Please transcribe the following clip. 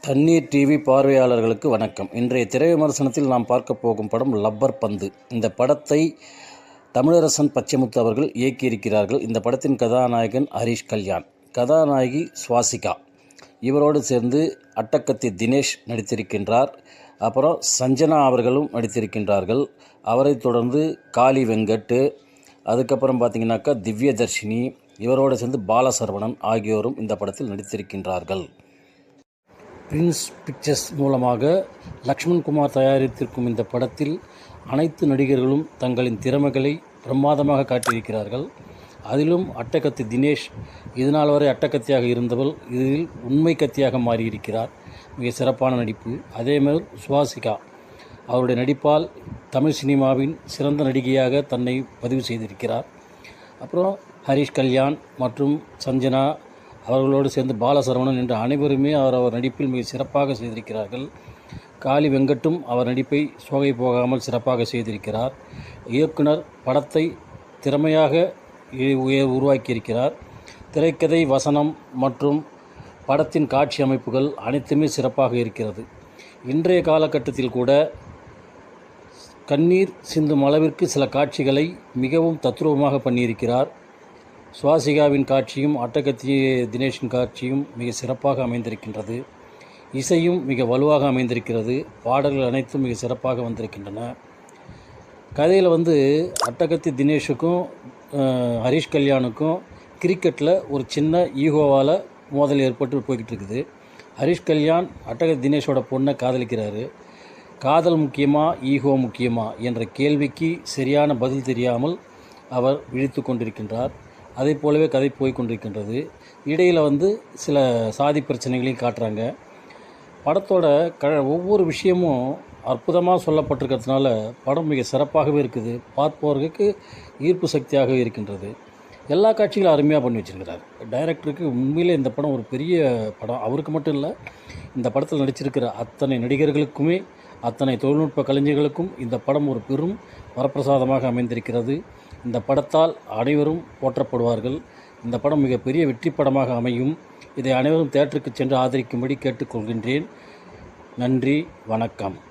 தண்ணீர் டிவி பார்வையாளர்களுக்கு வணக்கம். இன்றைய திரை விமர்சனத்தில் நாம் பார்க்க போகும் படம் லப்பர் பந்து. இந்த படத்தை தமிழரசன் பச்சைமுத்து அவர்கள் இயக்கியிருக்கிறார்கள். இந்த படத்தின் கதாநாயகன் ஹரிஷ் கல்யாண் கதாநாயகி சுவாசிகா. இவரோடு சேர்ந்து அட்டக்கத்தி தினேஷ் நடித்திருக்கின்றார். அப்புறம் சஞ்சனா அவர்களும் நடித்திருக்கின்றார்கள். அவரைத் தொடர்ந்து காளி வெங்கட் அதுக்கப்புறம் பார்த்தீங்கன்னாக்கா திவ்யதர்ஷினி இவரோடு சேர்ந்து பாலசரவணன் ஆகியோரும் இந்த படத்தில் நடித்திருக்கின்றார்கள். பிரின்ஸ் பிக்சர்ஸ் மூலமாக லக்ஷ்மண் குமார் தயாரித்திருக்கும் இந்த படத்தில் அனைத்து நடிகர்களும் தங்களின் திறமைகளை பிரமாதமாக காட்டியிருக்கிறார்கள். அதிலும் அட்டகத்தி தினேஷ் இதுநாள் வரை அட்டகத்தியாக இருந்தவள் இதில் உண்மை கத்தியாக மாறியிருக்கிறார். மிக சிறப்பான நடிப்பு. அதேமாதிரி சுவாசிகா அவருடைய நடிப்பால் தமிழ் சினிமாவின் சிறந்த நடிகையாக தன்னை பதிவு செய்திருக்கிறார். அப்புறம் ஹரிஷ் கல்யாண் மற்றும் சஞ்சனா அவர்களோடு சேர்ந்து பாலசரவணன் என்ற அனைவருமே அவர் அவர் நடிப்பில் மிக சிறப்பாக செய்திருக்கிறார்கள். காளி வெங்கட்டும் அவர் நடிப்பை சோகை போகாமல் சிறப்பாக செய்திருக்கிறார். இயக்குனர் படத்தை திறமையாக உருவாக்கியிருக்கிறார். திரைக்கதை வசனம் மற்றும் படத்தின் காட்சி அமைப்புகள் அனைத்துமே சிறப்பாக இருக்கிறது. இன்றைய காலகட்டத்தில் கூட கண்ணீர் சிந்தும் அளவிற்கு சில காட்சிகளை மிகவும் தத்ரூபமாக பண்ணியிருக்கிறார். சுவாசிகாவின் காட்சியும் அட்டகத்தி தினேஷின் காட்சியும் மிக சிறப்பாக அமைந்திருக்கின்றது. இசையும் மிக வலுவாக அமைந்திருக்கிறது. பாடல்கள் அனைத்தும் மிக சிறப்பாக வந்திருக்கின்றன. கதையில் வந்து அட்டகத்தி தினேஷுக்கும் ஹரிஷ் கல்யாணுக்கும் கிரிக்கெட்டில் ஒரு சின்ன ஈகோவால் மோதல் ஏற்பட்டு போய்கிட்டு இருக்குது ஹரிஷ் கல்யாண் அட்டகத்தி தினேஷோட பொண்ணை காதலிக்கிறாரு. காதல் முக்கியமா ஈகோ முக்கியமா என்ற கேள்விக்கு சரியான பதில் தெரியாமல் அவர் விழித்து கொண்டிருக்கின்றார். அதே போலவே கதை போய்கொண்டிருக்கின்றது இடையில் வந்து சில சாதி பிரச்சனைகளையும் காட்டுறாங்க. படத்தோட க ஒவ்வொரு விஷயமும் அற்புதமாக சொல்லப்பட்டிருக்கிறதுனால படம் மிக சிறப்பாகவே இருக்குது. பார்ப்பவர்களுக்கு ஈர்ப்பு சக்தியாகவே இருக்கின்றது. எல்லா காட்சிகளும் அருமையாக பண்ணி வச்சிருக்கிறார். டைரக்டருக்கு உண்மையிலே இந்த படம் ஒரு பெரிய படம். அவருக்கு மட்டும் இல்லை இந்த படத்தில் நடிச்சிருக்கிற அத்தனை நடிகர்களுக்குமே அத்தனை தொழில்நுட்ப கலைஞர்களுக்கும் இந்த படம் ஒரு பெரும் வரப்பிரசாதமாக அமைந்திருக்கிறது. இந்த படத்தால் அனைவரும் போற்றப்படுவார்கள். இந்த படம் மிகப்பெரிய வெற்றி படமாக அமையும். இதை அனைவரும் தேட்டருக்கு சென்று ஆதரிக்கும்படி கேட்டுக்கொள்கின்றேன். நன்றி வணக்கம்.